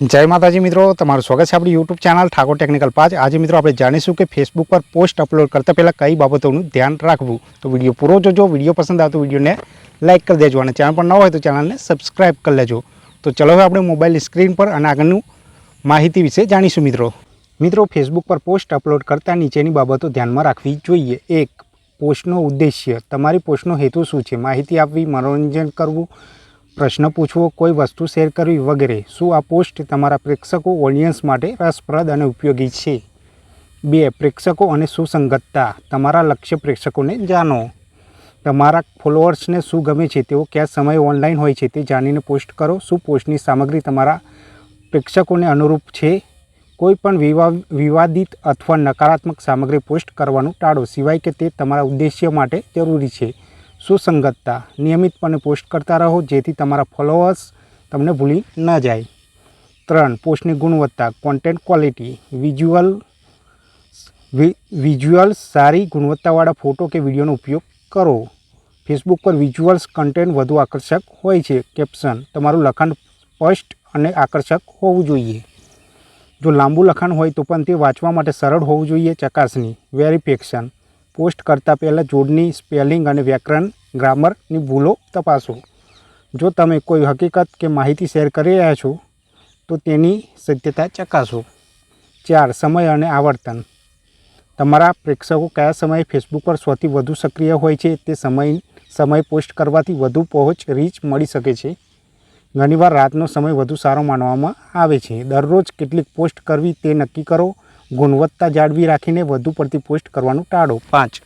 જય માતાજી મિત્રો, તમારું સ્વાગત છે આપણી યુટ્યુબ ચેનલ ઠાકોર ટેકનિકલ પાંચ આજે મિત્રો આપણે જાણીશું કે ફેસબુક પર પોસ્ટ અપલોડ કરતાં પહેલાં કઈ બાબતોનું ધ્યાન રાખવું. તો વીડિયો પૂરો જોજો, વીડિયો પસંદ આવતો વિડીયોને લાઇક કરી દેજો અને ચેનલ પર ન હોય તો ચેનલને સબસ્ક્રાઇબ કરી લેજો. તો ચલો હવે આપણે મોબાઈલ સ્ક્રીન પર અને આગળનું માહિતી વિશે જાણીશું મિત્રો. મિત્રો ફેસબુક પર પોસ્ટ અપલોડ કરતાં નીચેની બાબતો ધ્યાનમાં રાખવી જોઈએ. એક પોસ્ટનો ઉદ્દેશ્ય. તમારી પોસ્ટનો હેતુ શું છે? માહિતી આપવી, મનોરંજન કરવું પ્રશ્ન પૂછવો, કોઈ વસ્તુ શેર કરવી વગેરે, શું આ પોસ્ટ તમારા પ્રેક્ષકો ઓડિયન્સ માટે રસપ્રદ અને ઉપયોગી છે? બે, પ્રેક્ષકો અને સુસંગતતા, તમારા લક્ષ્ય પ્રેક્ષકોને જાણો. તમારા ફોલોઅર્સને શું ગમે છે, તેઓ કયા સમયે ઓનલાઈન હોય છે તે જાણીને પોસ્ટ કરો. શું પોસ્ટની સામગ્રી તમારા પ્રેક્ષકોને અનુરૂપ છે? કોઈ પણ વિવા વિવાદિત અથવા નકારાત્મક સામગ્રી પોસ્ટ કરવાનું ટાળો, સિવાય કે તે તમારા ઉદ્દેશ્ય માટે જરૂરી છે. સુસંગતતા નિયમિતપણે પોસ્ટ કરતા રહો, જેથી તમારા ફોલોઅર્સ તમને ભૂલી ન જાય. ત્રણ, પોસ્ટની ગુણવત્તા કોન્ટેન્ટ ક્વોલિટી વિઝ્યુઅલ વિઝ્યુઅલ્સ સારી ગુણવત્તાવાળા ફોટો કે વિડીયોનો ઉપયોગ કરો. ફેસબુક પર વિઝ્યુઅલ્સ કન્ટેન્ટ વધુ આકર્ષક હોય છે. કેપ્શન તમારું લખાણ સ્પષ્ટ અને આકર્ષક હોવું જોઈએ. જો લાંબુ લખાણ હોય તો પણ તે વાંચવા માટે સરળ હોવું જોઈએ ચકાસણી વેરિફિકેશન પોસ્ટ કરતાં પહેલાં જોડની સ્પેલિંગ અને વ્યાકરણ, ગ્રામરની ભૂલો તપાસો. જો તમે કોઈ હકીકત કે માહિતી શેર કરી રહ્યા છો, તો તેની સત્યતા ચકાસો. ચાર, સમય અને આવર્તન. તમારા પ્રેક્ષકો કયા સમયે ફેસબુક પર સૌથી વધુ સક્રિય હોય છે તે સમય સમય પોસ્ટ કરવાથી વધુ પહોંચ રીચ મળી શકે છે. ઘણીવાર રાતનો સમય વધુ સારો માનવામાં આવે છે. દરરોજ કેટલીક પોસ્ટ કરવી તે નક્કી કરો. ગુણવત્તા જાળવી રાખીને વધુ પડતી પોસ્ટ કરવાનું ટાળો. પાંચ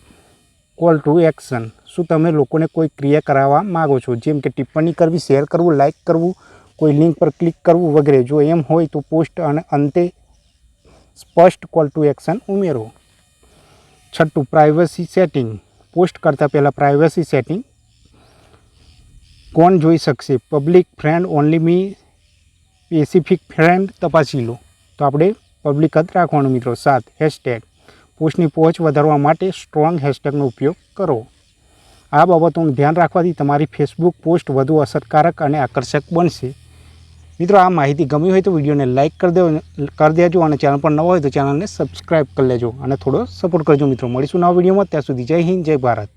કોલ ટુ એક્શન શું તમે લોકોને કોઈ ક્રિયા કરાવવા માગો છો? જેમ કે ટિપ્પણી કરવી, શેર કરવું લાઇક કરવું, કોઈ લિંક પર ક્લિક કરવું વગેરે. જો એમ હોય તો પોસ્ટ અને અંતે સ્પષ્ટ કોલ ટુ એક્શન ઉમેરો. છઠ્ઠું પ્રાઇવસી સેટિંગ પોસ્ટ કરતાં પહેલાં પ્રાઇવસી સેટિંગ કોણ જોઈ શકશે? Public friend only me specific friend તપાસી લો. તો આપણે પબ્લિક જ રાખવાનું મિત્રો. સાત હેશટેગ પોસ્ટની પહોંચ વધારવા માટે સ્ટ્રોંગ હેશટેગનો ઉપયોગ કરો. આ બાબતોનું ધ્યાન રાખવાથી તમારી ફેસબુક પોસ્ટ વધુ અસરકારક અને આકર્ષક બનશે. મિત્રો, આ માહિતી ગમી હોય તો વિડીયોને લાઇક કરી દો કરી દેજો અને ચેનલ પર ન હોય તો ચેનલને સબસ્ક્રાઈબ કરી લેજો અને થોડો સપોર્ટ કરજો મિત્રો. મળીશું નવા વિડીયોમાં. ત્યાં સુધી જય હિન્દ, જય ભારત.